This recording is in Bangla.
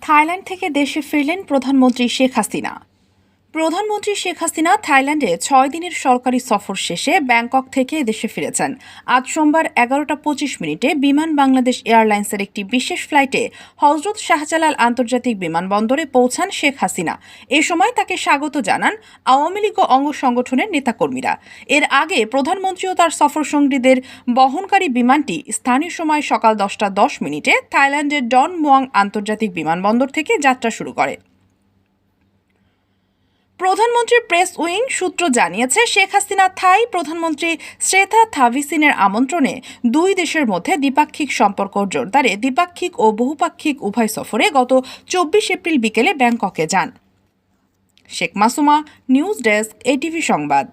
থাইল্যান্ড থেকে দেশে ফিরলেন প্রধানমন্ত্রী শেখ হাসিনা। প্রধানমন্ত্রী শেখ হাসিনা থাইল্যান্ডে ছয় দিনের সরকারি সফর শেষে ব্যাংকক থেকে দেশে ফিরেছেন। আজ সোমবার এগারোটা পঁচিশ মিনিটে বিমান বাংলাদেশ এয়ারলাইন্সের একটি বিশেষ ফ্লাইটে হজরত শাহজালাল আন্তর্জাতিক বিমানবন্দরে পৌঁছান শেখ হাসিনা। এ সময় তাকে স্বাগত জানান আওয়ামী লীগ ও অঙ্গ সংগঠনের নেতাকর্মীরা। এর আগে প্রধানমন্ত্রী ও তার সফরসঙ্গীদের বহনকারী বিমানটি স্থানীয় সময় সকাল দশটা দশ মিনিটে থাইল্যান্ডের ডন মোয়াং আন্তর্জাতিক বিমানবন্দর থেকে যাত্রা শুরু করে। প্রধানমন্ত্রীর প্রেস উইং সূত্র জানিয়েছে, শেখ হাসিনা থাই প্রধানমন্ত্রী শ্রেথা থাভিসিনের আমন্ত্রণে দুই দেশের মধ্যে দ্বিপাক্ষিক সম্পর্ক জোরদারে। দ্বিপাক্ষিক ও বহুপাক্ষিক উভয় সফরে গত চব্বিশ এপ্রিল বিকেলে ব্যাংককে যান। Sheikh Masuma, news desk, ATV সংবাদ।